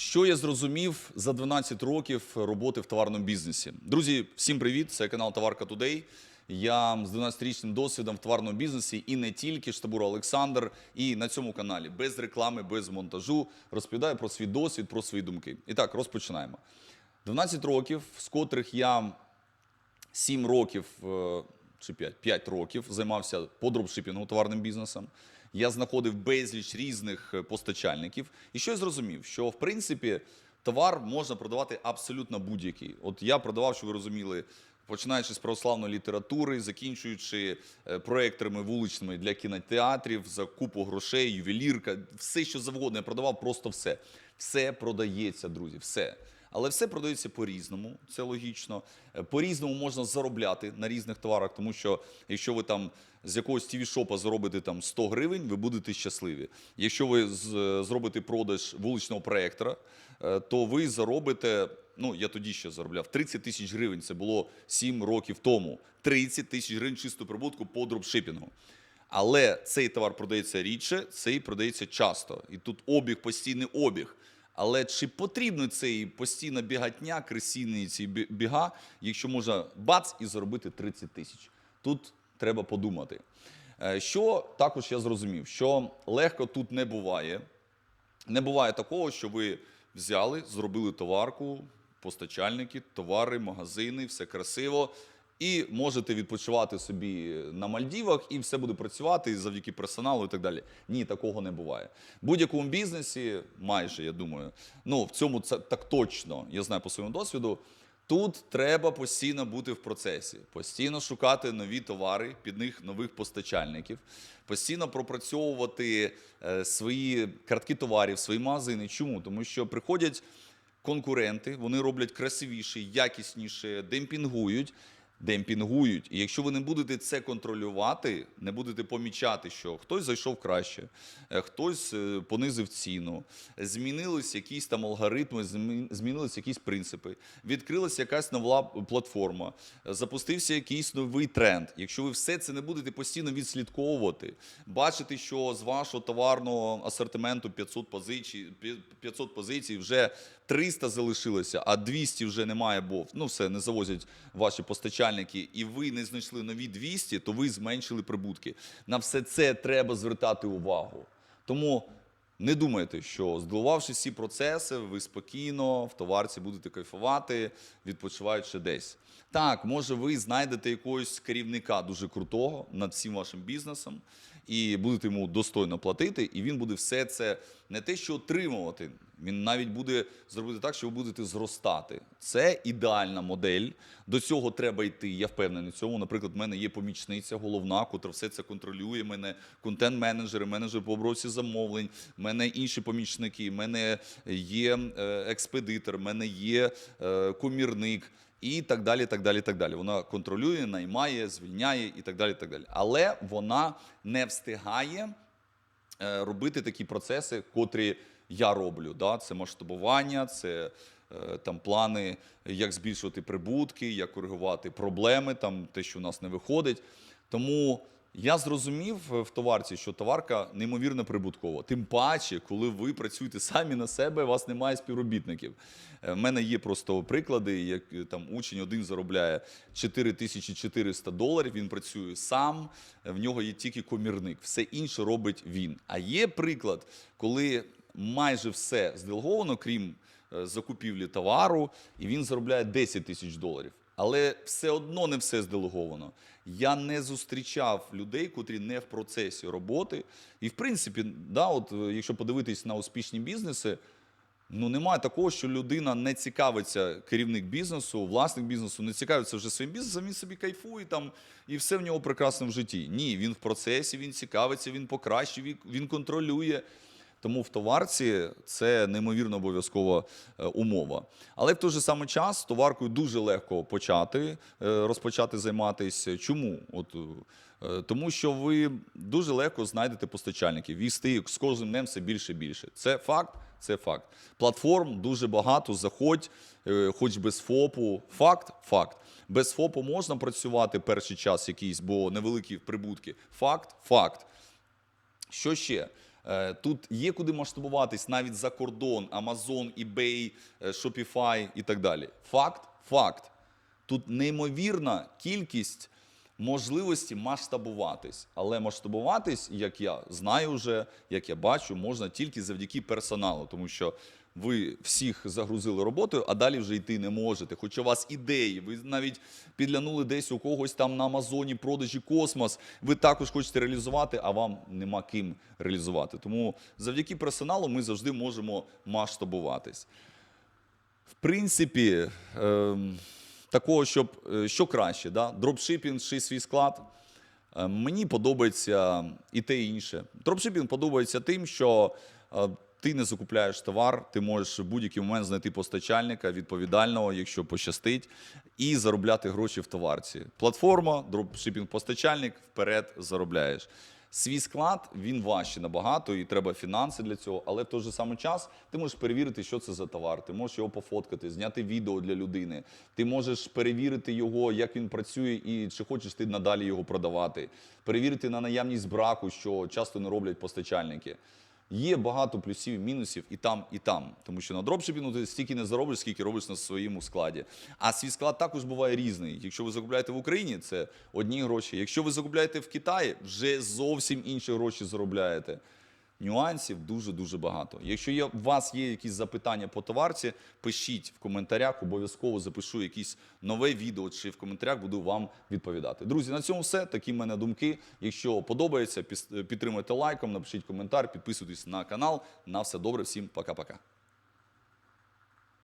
Що я зрозумів за 12 років роботи в товарному бізнесі? Друзі, всім привіт! Це канал Товарка Тудей. Я з 12-річним досвідом в товарному бізнесі і не тільки штабур Олександр. І на цьому каналі без реклами, без монтажу розповідаю про свій досвід, про свої думки. І так, розпочинаємо. 12 років, з котрих я 7 років е, чи 5, 5 років займався по товарним бізнесом. Я знаходив безліч різних е, постачальників. І що я зрозумів? Що в принципі товар можна продавати абсолютно будь-який. От я продавав, що ви розуміли, починаючи з православної літератури, закінчуючи е, проекторами вуличними для кінотеатрів, за купу грошей, ювелірка, все, що завгодно. Я продавав просто все. Все продається, друзі, все. Але все продається по-різному, це логічно. Е, По-різному можна заробляти на різних товарах, тому що якщо ви там з якогось тіві-шопа заробите там 100 гривень, ви будете щасливі. Якщо ви з- зробите продаж вуличного проектора, е, то ви заробите. Ну, я тоді ще заробляв 30 тисяч гривень. Це було 7 років тому. 30 тисяч гривень чисту прибутку по дропшипінгу. Але цей товар продається рідше, цей продається часто. І тут обіг, постійний обіг. Але чи потрібно цей постійна бігатня, кресійні ці бі- біга, якщо можна бац і заробити 30 тисяч? Тут треба подумати. Е, Що також я зрозумів, що легко тут не буває. Не буває такого, що ви взяли, зробили товарку, постачальники, товари, магазини, все красиво. І можете відпочивати собі на Мальдівах, і все буде працювати завдяки персоналу і так далі. Ні, такого не буває. В будь-якому бізнесі, майже я думаю, ну в цьому це так точно, я знаю по своєму досвіду. Тут треба постійно бути в процесі, постійно шукати нові товари, під них нових постачальників, постійно пропрацьовувати е, свої картки товарів, свої магазини. Чому? Тому що приходять конкуренти, вони роблять красивіше, якісніше, демпінгують. Демпінгують. І якщо ви не будете це контролювати, не будете помічати, що хтось зайшов краще, е, хтось е, понизив ціну, змінились якісь там алгоритми, змі- змінились якісь принципи, відкрилася якась нова платформа, запустився якийсь новий тренд. Якщо ви все це не будете постійно відслідковувати, бачити, що з вашого товарного асортименту 500 позицій, 500 позицій вже 300 залишилося, а 200 вже немає, бо ну все не завозять ваші постачальники, і ви не знайшли нові 200, то ви зменшили прибутки. На все це треба звертати увагу. Тому не думайте, що здолувавши всі процеси, ви спокійно в товарці будете кайфувати, відпочиваючи десь. Так, може, ви знайдете якогось керівника дуже крутого над всім вашим бізнесом і будете йому достойно платити, і він буде все це не те, що отримувати. Він навіть буде зробити так, що ви будете зростати. Це ідеальна модель. До цього треба йти. Я впевнений в цьому. Наприклад, в мене є помічниця головна, котра все це контролює. Мене контент-менеджери, менеджер по обробці замовлень, в мене інші помічники, в мене є е, експедитор, в мене є е, комірник. І так далі, так далі, так далі. Вона контролює, наймає, звільняє і так далі. так далі. Але вона не встигає е, робити такі процеси, котрі я роблю. Да? Це масштабування, це е, там плани, як збільшувати прибутки, як коригувати проблеми, там те, що у нас не виходить. Тому я зрозумів е, в товарці, що товарка неймовірно прибуткова. Тим паче, коли ви працюєте самі на себе, у вас немає співробітників. У мене є просто приклади, як е, там учень один заробляє 4400 доларів. Він працює сам, е, в нього є тільки комірник, все інше робить він. А є приклад, коли майже все зделеговано, крім е, закупівлі товару, і він заробляє 10 тисяч доларів. Але все одно не все зделеговано. Я не зустрічав людей, котрі не в процесі роботи. І в принципі, да, от, е, якщо подивитись на успішні бізнеси, ну немає такого, що людина не цікавиться керівник бізнесу, власник бізнесу, не цікавиться вже своїм бізнесом, він собі кайфує там і все в нього прекрасно в житті. Ні, він в процесі, він цікавиться, він покращує, він- він контролює. Тому в товарці це неймовірно обов'язкова е, умова. Але в той же самий час товаркою дуже легко почати е, розпочати займатися. Чому? От е, тому, що ви дуже легко знайдете постачальників. Стає з кожним днем все більше і більше. Це факт. Це факт. Платформ дуже багато. Заходь, хоч без ФОПу. Факт, факт. Без ФОПу можна працювати перший час якийсь, бо невеликі прибутки. Факт, факт. Що ще? Е, Тут є куди масштабуватись навіть за кордон, Amazon, eBay, е, Shopify і так далі. Факт, факт. Тут неймовірна кількість можливості масштабуватись. Але масштабуватись, як я знаю вже, як я бачу, можна тільки завдяки персоналу, тому що ви всіх загрузили роботою, а далі вже йти не можете. Хоч у вас ідеї, ви навіть підлянули десь у когось там на Амазоні продажі космос. Ви також хочете реалізувати, а вам нема ким реалізувати. Тому завдяки персоналу ми завжди можемо масштабуватись. В принципі, ем, такого, щоб е, що краще, да? дропшипінг чи свій склад. Е, Мені подобається і те, і інше. Дропшипінг подобається тим, що е, ти не закупляєш товар, ти можеш в будь-який момент знайти постачальника відповідального, якщо пощастить, і заробляти гроші в товарці. Платформа, дропшипінг постачальник, вперед заробляєш. Свій склад він важче набагато, і треба фінанси для цього. Але в той же самий час ти можеш перевірити, що це за товар. Ти можеш його пофоткати, зняти відео для людини. Ти можеш перевірити його, як він працює, і чи хочеш ти надалі його продавати. Перевірити на наявність браку, що часто не роблять постачальники. Є багато плюсів і мінусів і там, і там. Тому що на дропшипінгу ти стільки не заробиш, скільки робиш на своєму складі. А свій склад також буває різний. Якщо ви закупляєте в Україні, це одні гроші. Якщо ви закупляєте в Китаї, вже зовсім інші гроші заробляєте. Нюансів дуже-дуже багато. Якщо є, у вас є якісь запитання по товарці, пишіть в коментарях, обов'язково запишу якесь нове відео чи в коментарях буду вам відповідати. Друзі, на цьому все. Такі в мене думки. Якщо подобається, підтримуйте лайком, напишіть коментар, підписуйтесь на канал. На все добре, всім пока-пока.